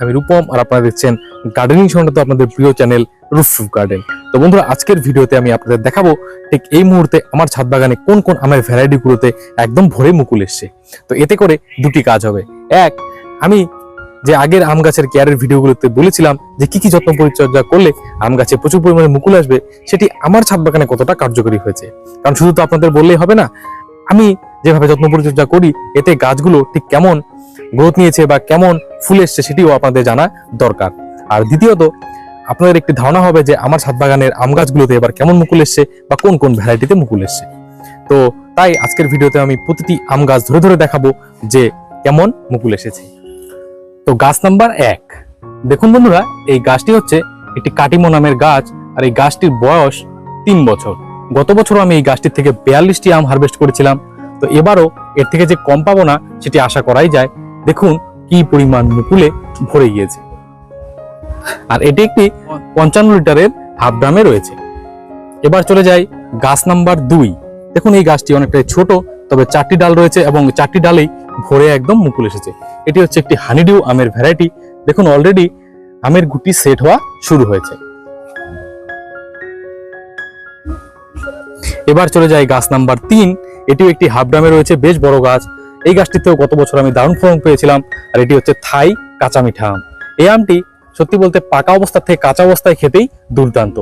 আমি রূপম আর আপনারা দেখছেন গার্ডেনিং সংক্রান্ত আপনাদের প্রিয় চ্যানেল রুফ গার্ডেন তো বন্ধুরা, আজকের ভিডিওতে আমি আপনাদের দেখাবো ঠিক এই মুহূর্তে আমার ছাদ বাগানে কোন কোন আমের ভ্যারাইটিগুলোতে একদম ভরে মুকুল এসছে। তো এতে করে দুটি কাজ হবে। এক, আমি যে আগের আম গাছের কেয়ারের ভিডিওগুলোতে বলেছিলাম যে কি কি যত্ন পরিচর্যা করলে আম গাছে প্রচুর পরিমাণে মুকুল আসবে, সেটি আমার ছাদ বাগানে কতটা কার্যকরী হয়েছে। কারণ শুধু তো আপনাদের বললেই হবে না, আমি যেভাবে যত্ন পরিচর্যা করি, এতে গাছগুলো ঠিক কেমন গ্রোথ নিয়েছে বা কেমন ফুল এসছে সেটিও আপনাদের জানা দরকার। আর দ্বিতীয়ত, আপনাদের একটি ধারণা হবে যে আমার ছাদ বাগানের আম গাছগুলোতে এবার কেমন মুকুল এসছে বা কোন কোন ভ্যারাইটিতে মুকুল এসছে। তো তাই আজকের ভিডিওতে আমি প্রতিটি আম গাছ ধরে ধরে দেখাবো যে কেমন মুকুল এসেছে। তো গাছ নাম্বার এক। দেখুন বন্ধুরা, এই গাছটি হচ্ছে একটি কাটিমো নামের গাছ আর এই গাছটির বয়স তিন বছর। গত বছর আমি এই গাছটির থেকে বিয়াল্লিশটি আম হারভেস্ট করেছিলাম। তো এবারও এর থেকে যে কম পাবো না, সেটি আশা করাই যায়। দেখুন কি পরিমাণ মুকুলে ভরে গিয়েছে। আর এটি একটি পঞ্চান্ন লিটারের হাফ ড্রামে রয়েছে। এবার চলে যাই গাছ নাম্বার দুই। দেখুন এই গাছটি অনেকটাই ছোট, তবে চারটি ডাল রয়েছে এবং চারটি ডালেই ভরে একদম মুকুল এসেছে। এটি হচ্ছে একটি হানিডিউ আমের ভ্যারাইটি। দেখুন অলরেডি আমের গুটি সেট হওয়া শুরু হয়েছে। এবার চলে যাই গাছ নাম্বার তিন। এটিও একটি হাফ রয়েছে, বেশ বড় গাছ। এই গাছটিতেও গত বছর আমি দারুণ ফলন পেয়েছিলাম, আর এটি হচ্ছে থাই কাঁচা মিঠা আম। এই আমটি সত্যি বলতে পাকা অবস্থা থেকে কাঁচা অবস্থায় খেতেই দুর্দান্ত।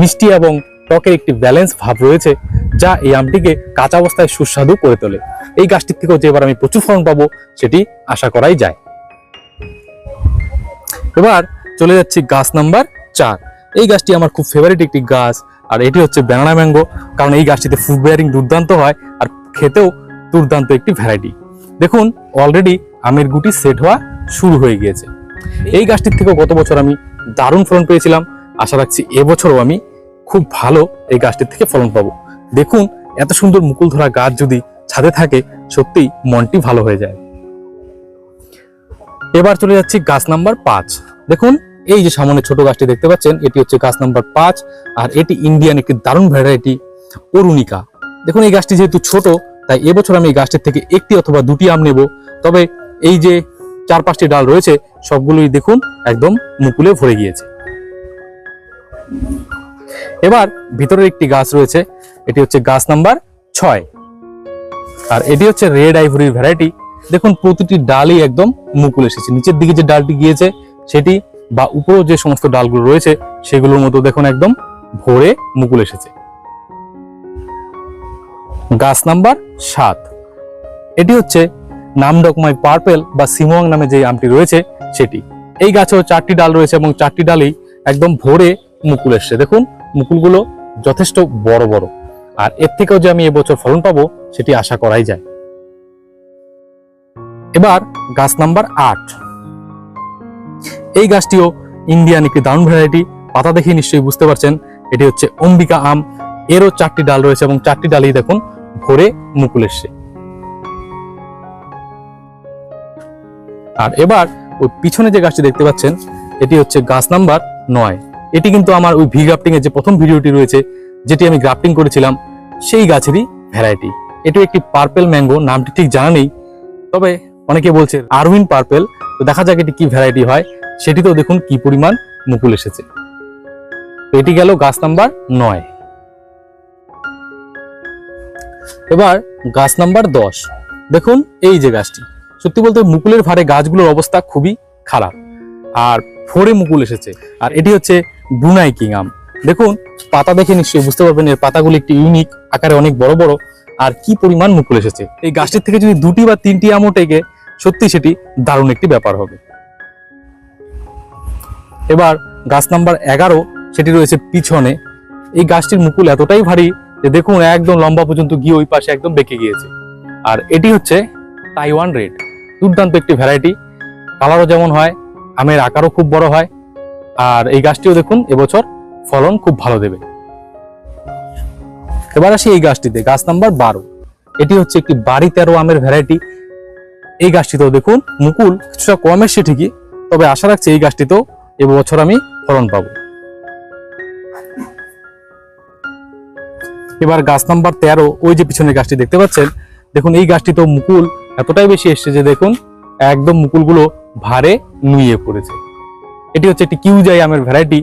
মিষ্টি এবং টকের একটি ব্যালেন্স ভাব রয়েছে, যা এই আমটিকে কাঁচা অবস্থায় সুস্বাদু করে তোলে। এই গাছটির থেকেও যে এবার আমি প্রচুর ফলন পাবো, সেটি আশা করাই যায়। এবার চলে যাচ্ছি গাছ নাম্বার চার। এই গাছটি আমার খুব ফেভারিট একটি গাছ, আর এটি হচ্ছে ব্যানানা ম্যাঙ্গো কারণ এই গাছটিতে ফুড বেয়ারিং দুর্দান্ত হয়, আর খেতেও দুর্দান্ত একটি ভ্যারাইটি দেখুন অলরেডি আমের গুটি সেট হওয়া শুরু হয়ে গিয়েছে। এই গাছটির থেকেও গত বছর আমি দারুণ ফলন পেয়েছিলাম। আশা রাখছি এবছরও আমি খুব ভালো এই গাছটির থেকে ফলন পাবো। দেখুন, এত সুন্দর মুকুল ধরা গাছ যদি ছাদে থাকে, সত্যিই মনটি ভালো হয়ে যায়। এবার চলে যাচ্ছি গাছ নাম্বার পাঁচ। দেখুন এই যে সামনে ছোট গাছটি দেখতে পাচ্ছেন, এটি হচ্ছে গাছ নাম্বার পাঁচ, আর এটি ইন্ডিয়ান একটি দারুণ ভ্যারাইটি অরুণিকা। দেখুন, এই গাছটি যেহেতু ছোট, তাই এবছর আমি এই গাছটির থেকে একটি অথবা দুটি আম নেব। তবে এই যে চার পাঁচটি ডাল রয়েছে, সবগুলোই দেখুন একদম মুকুলে ভরে গিয়েছে। এবার ভিতরের একটি গাছ রয়েছে, এটি হচ্ছে গাছ নাম্বার ছয়। আর এটি হচ্ছে রেড আইভরির ভ্যারাইটি। দেখুন, প্রতিটি ডালই একদম মুকুল এসেছে। নিচের দিকে যে ডালটি গিয়েছে, সেটি বা উপরেও যে সমস্ত ডালগুলো রয়েছে, সেগুলোর মতো দেখুন একদম ভরে মুকুল এসেছে। গাছ নাম্বার সাত। এটি হচ্ছে নামডকমাই পার্পেল বা সিমোয়াং নামে যে আমটি রয়েছে, সেটি। এই গাছেও চারটি ডাল রয়েছে এবং চারটি ডালেই একদম ভরে মুকুল এসছে। দেখুন, মুকুলগুলো যথেষ্ট বড় বড়। আর এর থেকেও যে আমি এবছর ফলন পাবো, সেটি আশা করাই যায়। এবার গাছ নাম্বার আট। এই গাছটিও ইন্ডিয়ান একটি দারুণ ভ্যারাইটি পাতা দেখে নিশ্চয়ই বুঝতে পারছেন, এটি হচ্ছে অম্বিকা আম। এরও চারটি ডাল রয়েছে এবং চারটি ডালেই দেখুন, ভরে মুকুল এসছে। আর এবার ওই পিছনে যে গাছটি দেখতে পাচ্ছেন, এটি হচ্ছে গাছ নাম্বার নয়। এটি কিন্তু আমার ওই ভি গ্রাফটিং এর যে প্রথম ভিডিওটি রয়েছে, যেটি আমি গ্রাফটিং করেছিলাম, সেই গাছেরই ভ্যারাইটি এটি একটি পার্পেল ম্যাঙ্গো নামটি ঠিক জানা নেই, তবে অনেকে বলছে আরউইন পার্পেল তো দেখা যাক এটি কি ভ্যারাইটি হয়। সেটিতেও দেখুন কি পরিমাণ মুকুল এসেছে। এটি গেল গাছ নাম্বার নয়। এবার গাছ নাম্বার দশ। দেখুন এই যে গাছটি। সত্যি বলতে মুকুলের ভারে গাছগুলোর অবস্থা খুবই খারাপ। আর ফোরে মুকুল এসেছে। আর এটি হচ্ছে ব্রুনাই কিং আম। দেখুন, পাতা দেখে নিশ্চয়ই বুঝতে পারবেন এর পাতাগুলো একটি ইউনিক, আকারে অনেক বড় বড়। আর কি পরিমাণ মুকুল এসেছে। এই গাছটির থেকে যদি দুটি বা তিনটি আমও টেকে, সত্যি সেটি দারুণ একটি ব্যাপার হবে। এবার গাছ নাম্বার এগারো, সেটি রয়েছে পিছনে। এই গাছটির মুকুল এতটাই ভারী যে দেখুন একদম লম্বা পর্যন্ত গিয়ে ওই পাশে একদম বেঁকে গিয়েছে। আর এটি হচ্ছে তাইওয়ান রেড দুর্দান্ত একটি ভ্যারাইটি কালারও যেমন হয়, আমের আকারও খুব বড় হয়। আর এই গাছটিও দেখুন, এবছর ফলন খুব ভালো দেবে। এবার আসি এই গাছটিতে, গাছ নাম্বার বারো। এটি হচ্ছে একটি বাড়ি তেরো আমের ভ্যারাইটি এই গাছটিতেও দেখুন, মুকুল কিছুটা কম এসছে ঠিকই, তবে আশা রাখছি এই গাছটিতেও এবছর আমি ফলন পাবো। এবার গাছ নাম্বার তেরো, ওই যে পিছনের গাছটি দেখতে পাচ্ছেন, দেখুন এই গাছটি তো মুকুল, এতটাই বেশি এসছে যে দেখুন, একদম মুকুলগুলো ভারে নুয়ে পড়েছে। এটি হচ্ছে একটি কিউজাই আমের ভ্যারাইটি।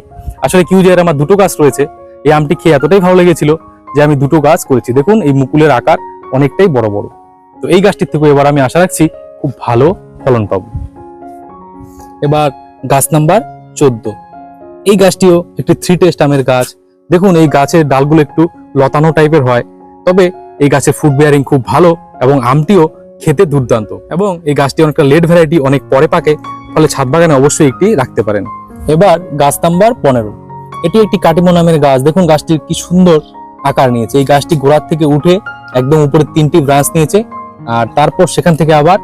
আসলে কিউজাইয়ের আমার দুটো গাছ রয়েছে, এই আমটি খেয়ে এতটাই ভালো লেগেছিল যে আমি দুটো গাছ করেছি। দেখুন, এই মুকুলের আকার অনেকটাই বড় বড়। তো এই গাছটির থেকে এবার আমি আশা রাখছি খুব ভালো ফলন পাব। এবার গাছ নাম্বার চোদ্দ। এই গাছটিও একটি থ্রি টেস্ট আমের গাছ। দেখুন, এই গাছের ডালগুলো একটু লতানো টাইপের হয়। তবে এই গাছের ফুড বেয়ারিং খুব ভালো এবং আমটিও খেতে দুর্দান্ত এবং এই গাছটি অনেকটা লেট ভ্যারাইটি অনেক পরে পাকে, ফলে ছাদ বাগানে অবশ্যই একটি রাখতে পারেন। এবার গাছ নাম্বার পনেরো। এটি একটি কাটিমো নামের গাছ। দেখুন, গাছটির কি সুন্দর আকার নিয়েছে। এই গাছটি গোড়ার থেকে উঠে একদম উপরে তিনটি ব্রাঞ্চ নিয়েছে আর তারপর সেখান থেকে আবার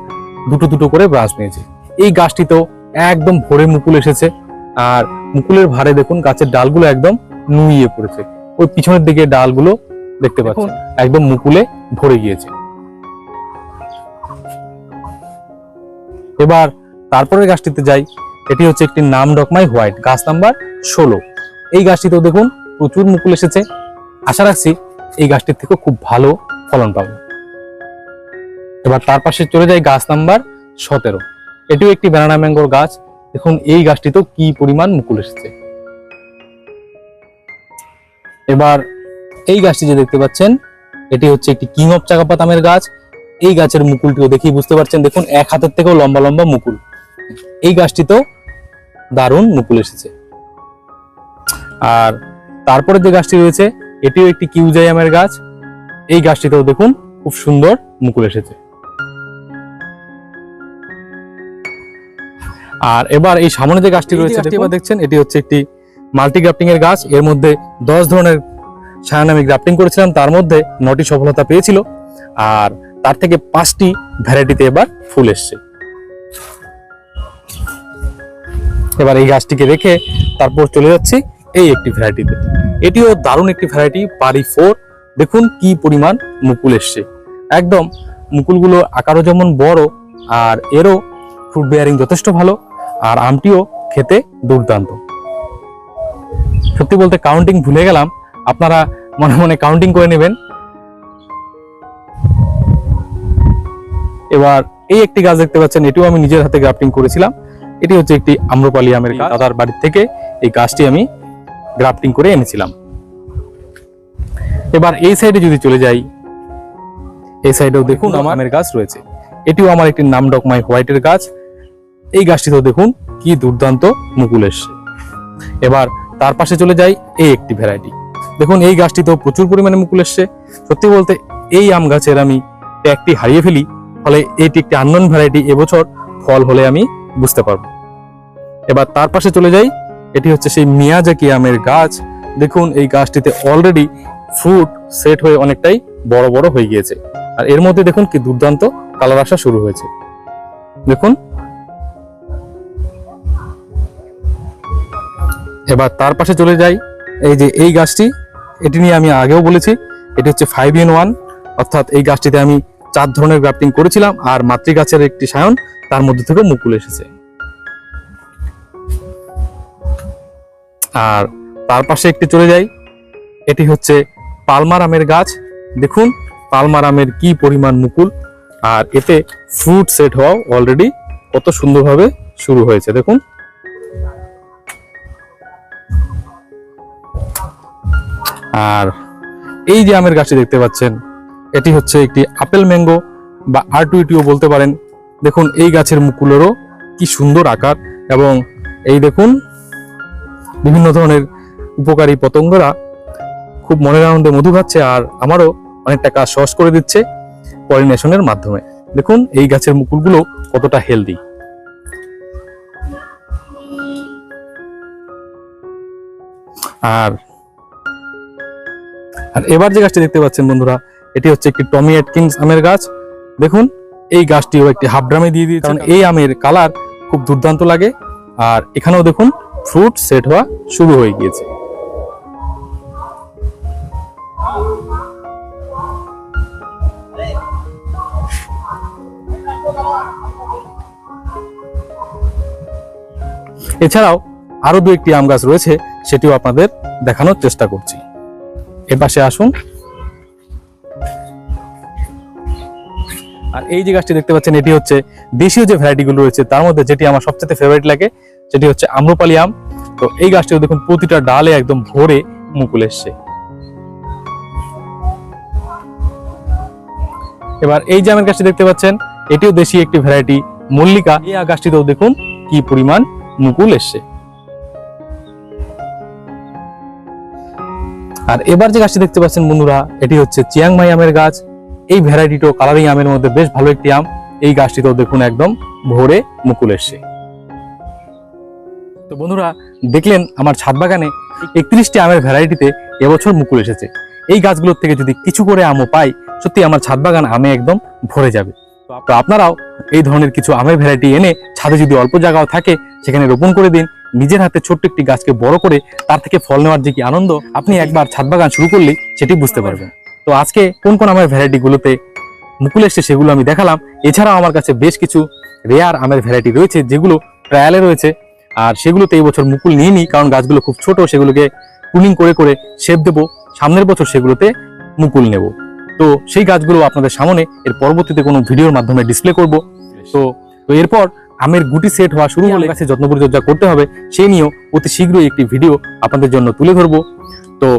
দুটো দুটো করে ব্রাঞ্চ নিয়েছে। এই গাছটিতেও একদম ভরে মুকুল এসেছে। আর মুকুলের ভারে দেখুন গাছের ডালগুলো একদম নুইয়ে পড়েছে। ওই পিছনের দিকে ডালগুলো দেখতে পাচ্ছেন একদম মুকুলে ভরে গিয়েছে। এবার তারপরের গাছটিতে যাই এটি হচ্ছে একটি নাম ডকমাই হোয়াইট গাছ নাম্বার ষোলো। এই গাছটিতেও দেখুন প্রচুর মুকুল এসেছে। আশা রাখছি এই গাছটির থেকেও খুব ভালো ফলন পাবো। এবার তার পাশে চলে যাই গাছ নাম্বার সতেরো। এটিও একটি ব্যানানা ম্যাঙ্গোর গাছ দেখুন, এই গাছটিতেও কি পরিমাণ মুকুল এসেছে। এবার এই গাছটি যে দেখতে পাচ্ছেন, এটি হচ্ছে একটি কিং অফ চাকাপাত আমের গাছ। এই গাছের মুকুলটিও দেখি বুঝতে পারছেন, দেখুন, এক হাতের থেকেও লম্বা লম্বা মুকুল। এই গাছটিতেও দারুণ মুকুল এসেছে। আর তারপরে যে গাছটি রয়েছে, এটিও একটি কিউজাই আমের গাছ। এই গাছটিতেও দেখুন, খুব সুন্দর মুকুল এসেছে। আর এবার এই সামনে যে গাছটি রয়েছে এবার দেখছেন এটি হচ্ছে একটি মাল্টি গ্রাফটিং এর গাছ। এর মধ্যে দশ ধরনের ছায়ান আমি গ্রাফটিং করেছিলাম। তার মধ্যে নটি সফলতা পেয়েছিল আর তার থেকে পাঁচটি ভ্যারাইটিতে এবার ফুল এসছে। এবার এই গাছটিকে রেখে তারপর চলে যাচ্ছি এই একটি ভ্যারাইটিতে। এটিও দারুণ একটি ভ্যারাইটি পারি ফোর। দেখুন কি পরিমাণ মুকুল এসছে। একদম মুকুলগুলো আকারও যেমন বড় আর এরও ফ্রুট বেয়ারিং যথেষ্ট ভালো। আর আমটিও খেতে দুর্দান্ত। সত্যি বলতে কাউন্টিং ভুলে গেলাম আপনারা মনে মনে কাউন্টিং করে নেবেন। এবার এই একটি গাছ দেখতে পাচ্ছেন এটিও আমি নিজের হাতে গ্রাফটিং করেছিলাম। এটি হচ্ছে একটি আম্রপালি আমের দাদার বাড়ি থেকে এই গাছটি আমি গ্রাফটিং করে এনেছিলাম। এবার এই সাইডে যদি চলে যাই এই সাইডেও দেখুন আমার আমের গাছ রয়েছে। এটিও আমার একটি নাম ডকমাই হোয়াইটের গাছ। এই গাছটিতেও দেখুন কি দুর্দান্ত মুকুল এসছে। এবার তার পাশে চলে যাই এই একটি ভ্যারাইটি দেখুন এই গাছটি তো প্রচুর পরিমাণে মুকুল এসছে। সত্যি বলতে এই আম গাছের আমি ট্যাগটি হারিয়ে ফেলি, ফলে এটি একটি আননোন ভ্যারাইটি এবছর ফল হলে আমি বুঝতে পারব। এবার তার পাশে চলে যাই, এটি হচ্ছে সেই মিয়াজাকি আমের গাছ। দেখুন এই গাছটিতে অলরেডি ফ্রুট সেট হয়ে অনেকটাই বড় বড় হয়ে গিয়েছে। আর এর মধ্যে দেখুন কি দুর্দান্ত কালার আসা শুরু হয়েছে। দেখুন এবার তার পাশে চলে যাই। এই যে এই গাছটি, এটি নিয়ে আমি আগেও বলেছি, এটি হচ্ছে ফাইভ ইন ওয়ান অর্থাৎ এই গাছটিতে আমি চার ধরনের গ্রাফটিং করেছিলাম আর মাতৃ গাছের একটি সায়ন তার মধ্যে থেকে মুকুল এসেছে। আর তার পাশে একটি চলে যাই, এটি হচ্ছে পালমার আমের গাছ। দেখুন, পালমার আমের কি পরিমাণ মুকুল, আর এতে ফ্রুট সেট হওয়া অলরেডি কত সুন্দরভাবে শুরু হয়েছে। দেখুন আর এই যে আমের গাছটি দেখতে পাচ্ছেন, এটি হচ্ছে একটি আপেল ম্যাঙ্গো বা আরটুইটিও বলতে পারেন। দেখুন, এই গাছের মুকুলেরও কি সুন্দর আকার এবং এই দেখুন, বিভিন্ন ধরনের উপকারী পতঙ্গরা খুব মনের আনন্দে মধু খাচ্ছে আর আমারও অনেকটা কাজ সহজ করে দিচ্ছে পলিনেশনের মাধ্যমে। দেখুন, এই গাছের মুকুলগুলো কতটা হেলদি আর আর এবার যে গাছটি দেখতে পাচ্ছেন বন্ধুরা এটি হচ্ছে একটি টমি এটকিন্স আমের গাছ। দেখুন এই গাছটিও একটি হাফ ড্রামে দিয়ে দিয়েছে কারণ এই আমের কালার খুব দুর্দান্ত লাগে। আর এখানেও দেখুন ফ্রুট সেট হওয়া শুরু হয়ে গিয়েছে। এছাড়াও আরও দু একটি আম গাছ রয়েছে সেটিও আপনাদের দেখানোর চেষ্টা করছি। এ পাশে আসুন। আর এই যে গাছটি দেখতে পাচ্ছেন, এটি হচ্ছে দেশীয় যে ভ্যারাইটিগুলো রয়েছে, তার মধ্যে যেটি আমার সবচেয়ে ফেভারিট লাগে, সেটি হচ্ছে আম্রপালি আম। তো এই গাছটিও দেখুন, প্রতিটা ডালে একদম ভরে মুকুল এসছে। এবার এই যে আমের গাছটি দেখতে পাচ্ছেন, এটিও দেশি একটি ভ্যারাইটি মল্লিকা, এই গাছটিতেও দেখুন কি পরিমাণ মুকুল এসছে। আর এবার যে গাছটি দেখতে পাচ্ছেন বন্ধুরা, এটি হচ্ছে চিয়াংমাই আমের গাছ। এই ভ্যারাইটিটাও কালারিং আমের মধ্যে বেশ ভালো একটি আম। এই গাছটিতেও দেখুন একদম ভোরে মুকুল এসছে। তো বন্ধুরা, দেখলেন আমার ছাদ বাগানে একত্রিশটি আমের ভ্যারাইটিতে এবছর মুকুল এসেছে। এই গাছগুলোর থেকে যদি কিছু করে আমও পাই, সত্যি আমার ছাদ বাগান আমে একদম ভরে যাবে। তো আপনারাও এই ধরনের কিছু আমের ভ্যারাইটি এনে ছাদে যদি অল্প জায়গাও থাকে, সেখানে রোপণ করে দিন। নিজের হাতে ছোট্ট একটি গাছকে বড় করে তার থেকে ফল নেওয়ার যে কি আনন্দ, আপনি একবার ছাদ বাগান শুরু করলেই সেটি বুঝতে পারবেন। তো আজকে কোন কোন আমের ভ্যারাইটি গুলোতে মুকুল এসছে সেগুলো আমি দেখালাম। এছাড়াও আমার কাছে বেশ কিছু রেয়ার আমের ভ্যারাইটি রয়েছে, যেগুলো ট্রায়ালে রয়েছে। আর সেগুলোতে এই বছর মুকুল নিয়ে নিই, কারণ গাছগুলো খুব ছোট, সেগুলোকে কুলিং করে করে শেপ দেবো। সামনের বছর সেগুলোতে মুকুল নেব। তো সেই গাছগুলো আপনাদের সামনে এর পরবর্তীতে কোনো ভিডিওর মাধ্যমে ডিসপ্লে করব। তো এরপর আমের গুটি সেট হওয়া শুরু হলে গাছে যত্ন পরিচর্যা করতে হবে সেই নিয়েও অতি শীঘ্রই একটি ভিডিও আপনাদের জন্য তুলে ধরবো। তো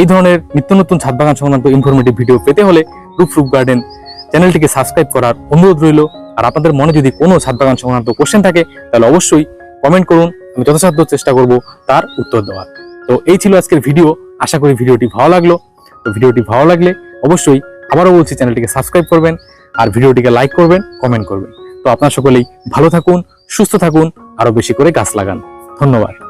এই ধরনের নিত্য নতুন ছাদ বাগান সংক্রান্ত ইনফরমেটিভ ভিডিও পেতে হলে রুফ রুফ গার্ডেন চ্যানেলটিকে সাবস্ক্রাইব করার অনুরোধ রইল। আর আপনাদের মনে যদি কোনো ছাদ বাগান সংক্রান্ত কোশ্চেন থাকে তাহলে অবশ্যই কমেন্ট করুন আমি যথাসাধ্য চেষ্টা করব তার উত্তর দেওয়ার। তো এই ছিল আজকের ভিডিও আশা করি ভিডিওটি ভালো লাগল। তো ভিডিওটি ভালো লাগলে অবশ্যই আবারও বলছি চ্যানেলটিকে সাবস্ক্রাইব করবেন আর ভিডিওটিকে লাইক করবেন কমেন্ট করবেন। তো আপনার সকলেই ভালো থাকুন সুস্থ থাকুন আরও বেশি করে গাছ লাগান। ধন্যবাদ।